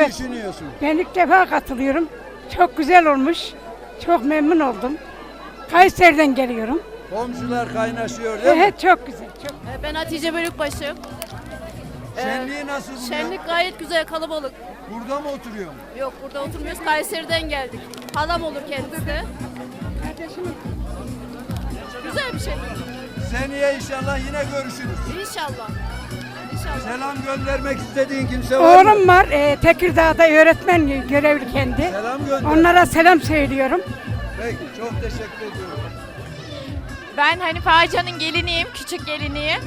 Evet. düşünüyorsun? Ben ilk defa katılıyorum. Çok güzel olmuş. Çok memnun oldum. Kayseri'den geliyorum. Komşular kaynaşıyor değil mi? Evet çok güzel. Çok. Ee, Ben Hatice Bölükbaşı. Şenliği nasıl buluyor? Şenlik gayet güzel, kalabalık. Burada mı oturuyorsun? Yok burada oturmuyoruz, Kayseri'den geldik. Halam olur kendisi de. Güzel bir şey. Seneye inşallah yine görüşürüz. İnşallah. Selam göndermek istediğin kimse var mı? Oğlum var e, Tekirdağ'da öğretmen görevli kendi. Selam gönder. Onlara selam söylüyorum. Peki çok teşekkür ediyorum. Ben Hanife Ağaca'nın geliniyim, küçük geliniyim.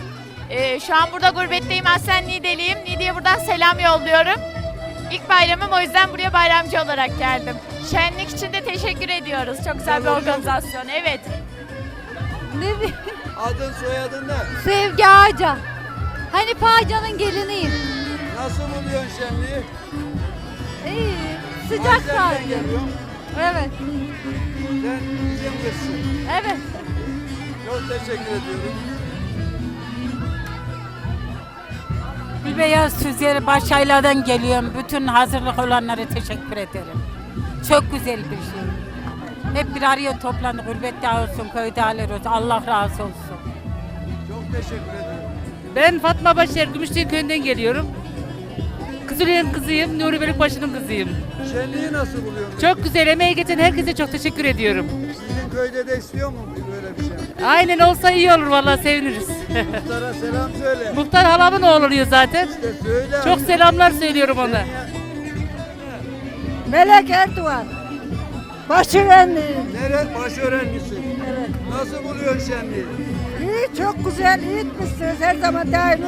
Ee, şu an burada gurbetteyim, aslen Nideliyim. Nide'ye buradan selam yolluyorum. İlk bayramım o yüzden buraya bayramcı olarak geldim. Şenlik için de teşekkür ediyoruz. Çok güzel bir organizasyon, evet. Adın soyadın ne? Sevgi Ağaca. Hani Ağaca'nın geliniyim. Nasıl buluyorsun şenliği? İyi. Sıcak Kayseri'den sadece. geliyorum. Evet. Sen bizim kızsın. Evet. Çok teşekkür ediyorum. Beyaz Süzeri Başaylar'dan geliyorum. Bütün hazırlık olanlara teşekkür ederim. Çok güzel bir şey. Hep bir araya toplandık. Gurbette olsun, köyde olsun. Allah razı olsun. Çok teşekkür ediyorum. Ben Fatma Başer Gümüşlüğün köyünden geliyorum. Kızılay'ın kızıyım, Nuri Bölükbaşı'nın kızıyım. Şenliği nasıl buluyorsun? Çok güzel, emeği geçen herkese çok teşekkür ediyorum. Sizin köyde de istiyor mu böyle bir şey? Aynen olsa iyi olur vallahi seviniriz. Muhtara selam söyle. Muhtar halamın oğlu oluyor zaten. İşte söyle. Çok selamlar söylüyorum ona. Melek Erdoğan. Başörenliyim. Nere baş öğrencisin? Evet. Nasıl buluyorsun şenliği? İyi çok güzel. iyi etmişsiniz. Her zaman daimi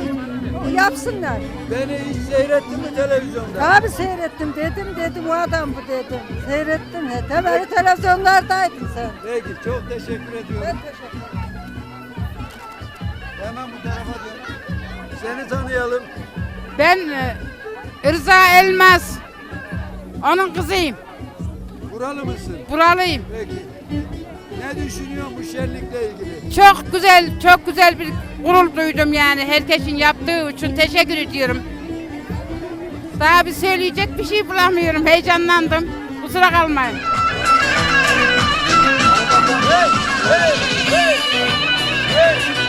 yapsınlar. Beni hiç seyrettin mi televizyonda? Abi seyrettim dedim dedim o adam bu dedim. Seyrettim. He. Tabii televizyonlardaydın sen. Peki çok teşekkür ediyorum. Ben teşekkür ederim. Hemen bu tarafa dön. Seni tanıyalım. Ben e, Rıza Elmas. Onun kızıyım. Buralı mısın? Buralıyım. Peki. Ne düşünüyorsun bu şenlikle ilgili? Çok güzel, çok güzel bir gurur duydum yani. Herkesin yaptığı için teşekkür ediyorum. Daha bir söyleyecek bir şey bulamıyorum. Heyecanlandım. Kusura kalmayın. Şiberenin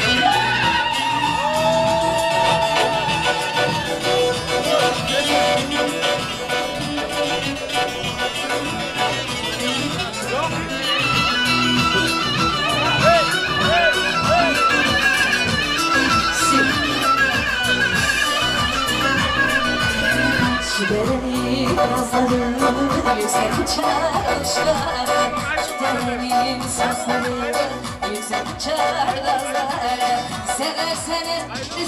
nazları yüksek uçar Derenin sazları yüksek uçar dağları Seversene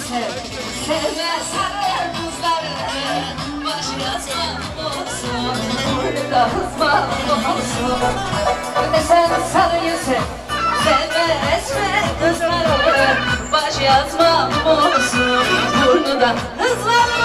sev, sevmezsen kızları. Baş yazmam olsun, burada hızmam olsun sen sarıyı sev, sevmezsen kızları Baş yazmam olsun, burnunda hızlanmasın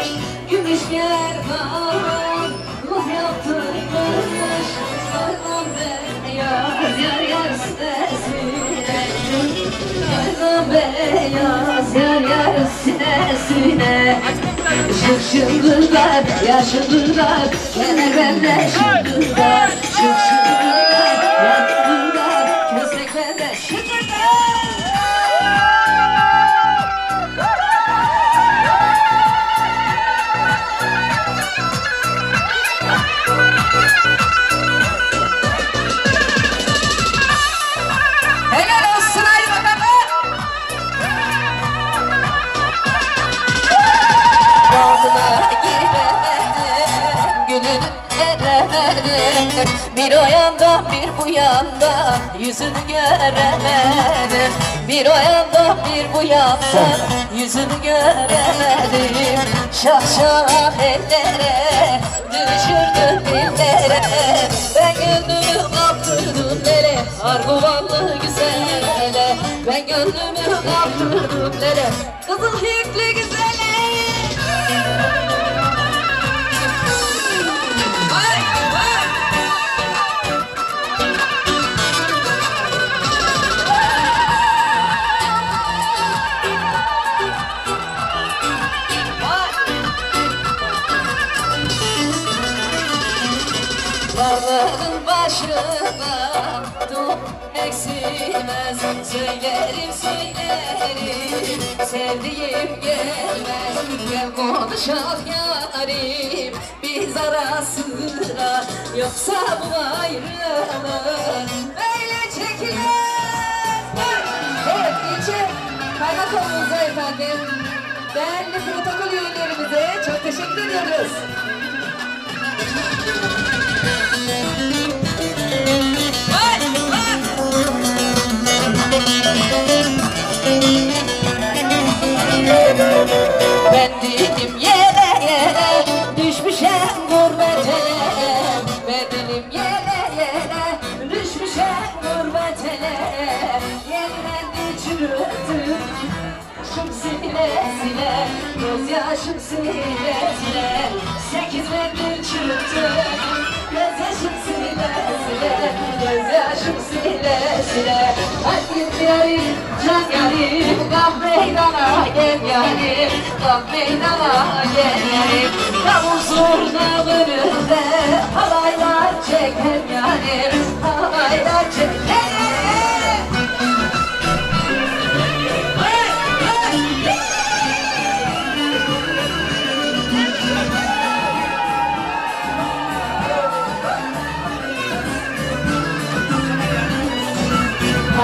Yatırmıştım Gümüş gerdan Allah yaptırmış Sarmam beyaz Yar yar sinesine Sarmam beyaz Yar yar sinesine Şık şıngırlar Ya şıngırlar Gene bende şıngırlar Şık şıngırlar Bir bu yandan yüzünü göremedim. Bir o yandan bir bu yandan yüzünü göremedim. Şah şah ellere düşürdüm dillere. Ben gönlümü kaptırdım nere Arguvanlı güzele. Ben gönlümü kaptırdım nere Kızıl yüklü güzele Dağların başında dur eksilmez. Söylerim söylerim sevdiğim gelmez. Gel konuşalım yarim biz ara sıra. Yoksa bu ayrılık böyle çekilir. Evet ilçe kaymakamımıza efendim Değerli protokol üyelerimize çok teşekkür ediyoruz. Sile Gözyaşım sile sile. Sekiz verdim çürüttüm Gözyaşım sile sile. Gözyaşım sile sile. Hadi yarim can yarim Kalk meydana gel yarim Kalk meydana gel yarim Davul zurna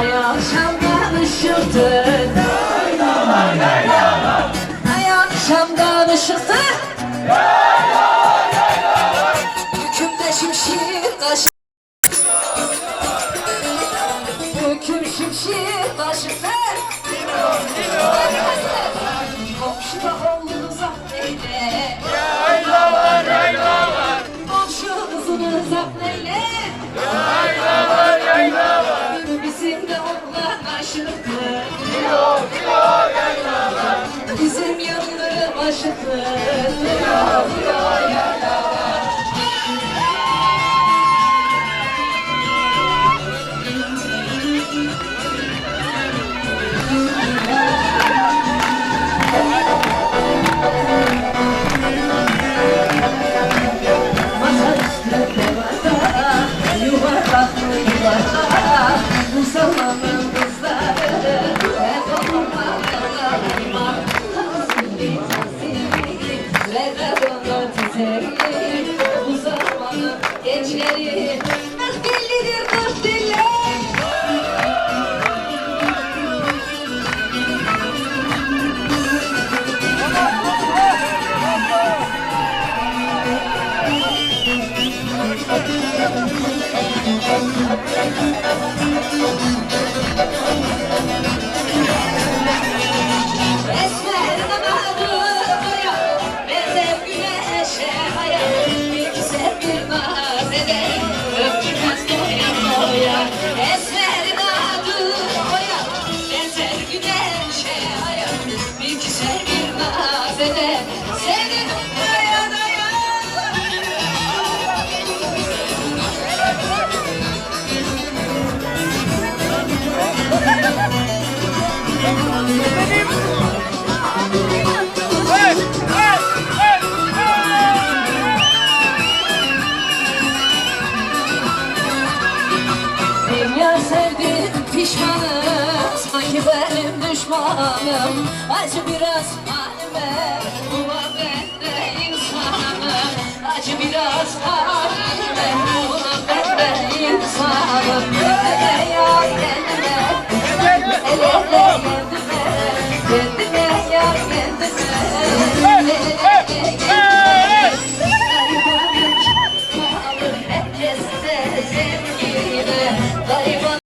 Ay akşamdan ışıktı Ay akşamdan ışıktı Hükümde şimşir kaşı Hüküm şimşir kaşıktı Komşuda oğlunu zahmeyle Yayla var yayla var Komşu kızını zahmeyle Bizim Congratulations, man. Gençleri Kırk dillidir kırk dilli Esmer düşmanım Acı biraz halime Buna ben de insanım Acı biraz halime